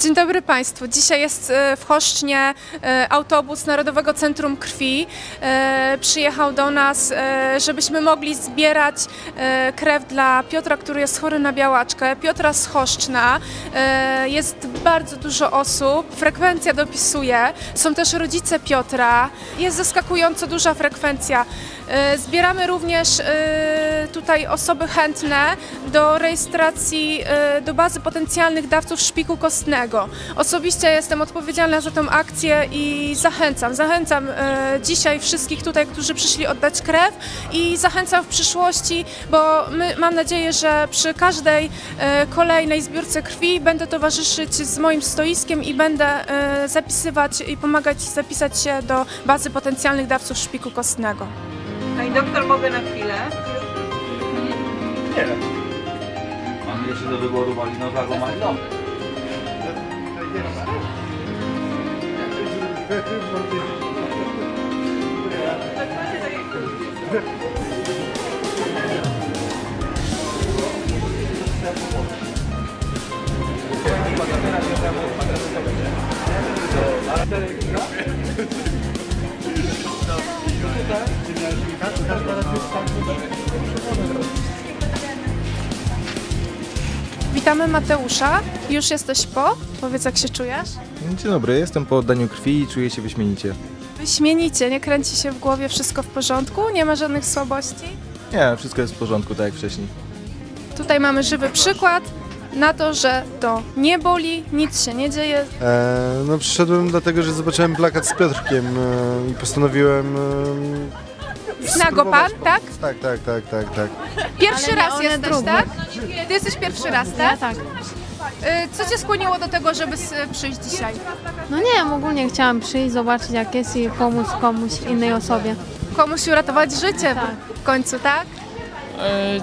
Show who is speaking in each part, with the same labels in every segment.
Speaker 1: Dzień dobry Państwu. Dzisiaj jest e, w Choszcznie e, autobus Narodowego Centrum Krwi. E, Przyjechał do nas, żebyśmy mogli zbierać krew dla Piotra, który jest chory na białaczkę. Piotra z Choszczna. Jest bardzo dużo osób. Frekwencja dopisuje. Są też rodzice Piotra. Jest zaskakująco duża frekwencja. Zbieramy również tutaj osoby chętne do rejestracji do bazy potencjalnych dawców szpiku kostnego. Osobiście jestem odpowiedzialna za tą akcję i zachęcam, zachęcam e, dzisiaj wszystkich tutaj, którzy przyszli oddać krew i zachęcam w przyszłości, bo my, mam nadzieję, że przy każdej e, kolejnej zbiórce krwi będę towarzyszyć z moim stoiskiem i będę e, zapisywać i pomagać zapisać się do bazy potencjalnych dawców szpiku kostnego.
Speaker 2: Pani doktor, mogę na chwilę?
Speaker 3: Nie. Mam jeszcze do wyboru malinowego malinowy. Gracias.
Speaker 1: Witamy Mateusza. Już jesteś po? Powiedz jak się czujesz?
Speaker 4: Dzień dobry, jestem po oddaniu krwi i czuję się wyśmienicie.
Speaker 1: Wyśmienicie, nie kręci się w głowie, wszystko w porządku, nie ma żadnych słabości.
Speaker 4: Nie, wszystko jest w porządku, tak jak wcześniej.
Speaker 1: Tutaj mamy żywy przykład na to, że to nie boli, nic się nie dzieje.
Speaker 5: E, no przyszedłem dlatego, że zobaczyłem plakat z Piotrkiem e, i postanowiłem... E,
Speaker 1: Zna go pan, tak?
Speaker 5: Tak, tak, tak, tak, tak.
Speaker 1: Pierwszy raz jesteś,
Speaker 6: drugi.
Speaker 1: tak? Ty jesteś pierwszy raz,
Speaker 6: Ja
Speaker 1: tak?
Speaker 6: tak.
Speaker 1: Y, Co cię skłoniło do tego, żeby s- przyjść dzisiaj?
Speaker 6: No nie wiem, ogólnie chciałam przyjść, zobaczyć jak jest i pomóc komuś, innej osobie.
Speaker 1: Komuś uratować życie
Speaker 6: Tak.
Speaker 1: w końcu, tak?
Speaker 7: E,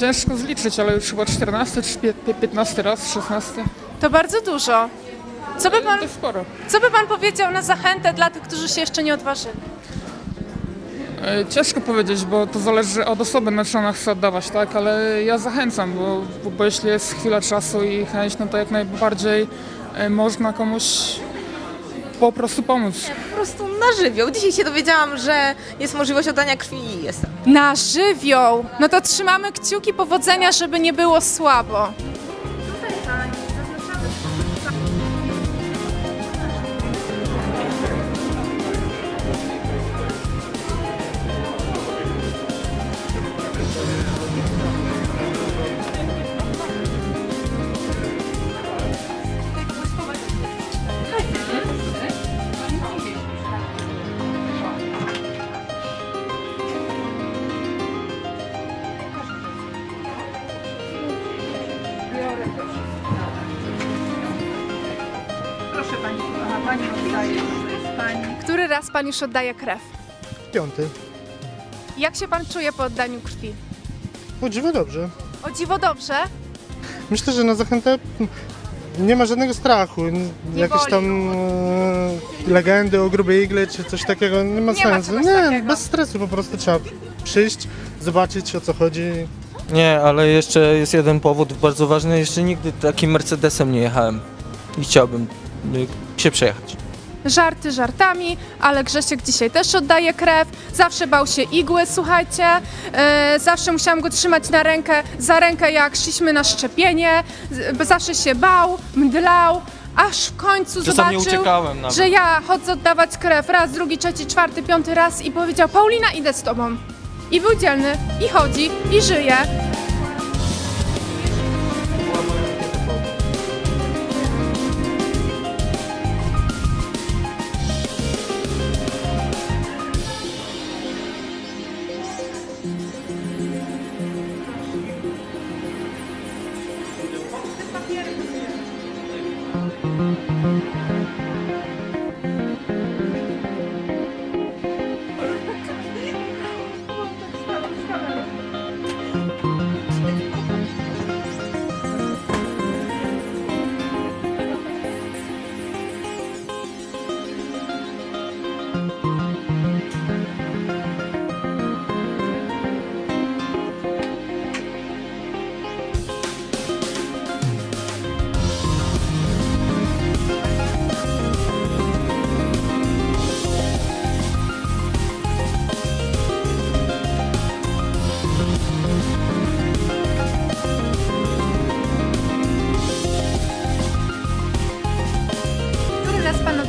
Speaker 7: ciężko zliczyć, ale już chyba 14 czy pie- pie- 15 raz, 16.
Speaker 1: To bardzo dużo. Co by pan,
Speaker 7: To sporo.
Speaker 1: co by pan powiedział na zachętę dla tych, którzy się jeszcze nie odważyli?
Speaker 7: E, ciężko powiedzieć, bo to zależy od osoby, na czą ona chce oddawać, tak? Ale ja zachęcam, bo, bo, bo jeśli jest chwila czasu i chęć, no to jak najbardziej e, można komuś po prostu pomóc.
Speaker 2: Po prostu na żywioł. Dzisiaj się dowiedziałam, że jest możliwość oddania krwi i jestem.
Speaker 1: Na żywioł! No to trzymamy kciuki powodzenia, żeby nie było słabo.
Speaker 2: Pani, oddaje, Pani.
Speaker 1: Który raz pan już oddaje krew?
Speaker 5: Piąty.
Speaker 1: Jak się pan czuje po oddaniu krwi?
Speaker 5: O dziwo dobrze.
Speaker 1: O dziwo dobrze.
Speaker 5: Myślę, że na zachętę nie ma żadnego strachu. Jakieś
Speaker 1: boli.
Speaker 5: tam e, legendy o grubej igle czy coś takiego nie ma
Speaker 1: Nie ma
Speaker 5: sensu.
Speaker 1: czegoś
Speaker 5: nie,
Speaker 1: takiego.
Speaker 5: bez stresu po prostu trzeba przyjść, zobaczyć o co chodzi.
Speaker 8: Nie, ale jeszcze jest jeden powód bardzo ważny. Jeszcze nigdy takim Mercedesem nie jechałem i chciałbym się przejechać.
Speaker 1: Żarty żartami, ale Grzesiek dzisiaj też oddaje krew. Zawsze bał się igły, słuchajcie. E, zawsze musiałam go trzymać na rękę, za rękę jak szliśmy na szczepienie. Z- Zawsze się bał, mdlał, aż w końcu
Speaker 8: Czasami
Speaker 1: zobaczył, że ja chodzę oddawać krew raz, drugi, trzeci, czwarty, piąty raz i powiedział Paulina idę z tobą. I był dzielny, i chodzi, i żyje.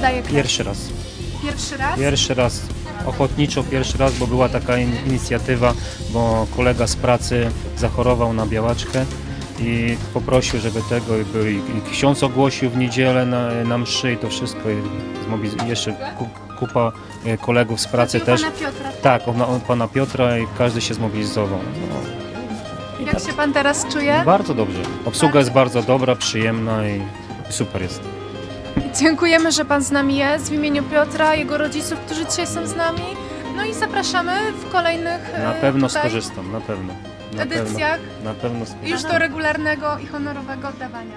Speaker 1: Oddaje krew?
Speaker 9: Pierwszy raz.
Speaker 1: Pierwszy raz?
Speaker 9: Pierwszy raz. Ochotniczo pierwszy raz, bo była taka in- inicjatywa, bo kolega z pracy zachorował na białaczkę i poprosił, żeby tego i był i ksiądz ogłosił w niedzielę na, na mszy i to wszystko i jeszcze ku, kupa e, kolegów z pracy też.
Speaker 1: pana Piotra.
Speaker 9: Tak, od pana Piotra i każdy się zmobilizował. No,
Speaker 1: Jak
Speaker 9: tak.
Speaker 1: się pan teraz czuje?
Speaker 9: Bardzo dobrze. Obsługa jest bardzo dobra, przyjemna i super jest.
Speaker 1: Dziękujemy, że pan z nami jest w imieniu Piotra, jego rodziców, którzy dzisiaj są z nami. No i zapraszamy w kolejnych
Speaker 9: Na
Speaker 1: e,
Speaker 9: pewno
Speaker 1: tutaj
Speaker 9: skorzystam, na pewno. Na pewno,
Speaker 1: edycjach
Speaker 9: na pewno skorzystam.
Speaker 1: już do regularnego i honorowego oddawania.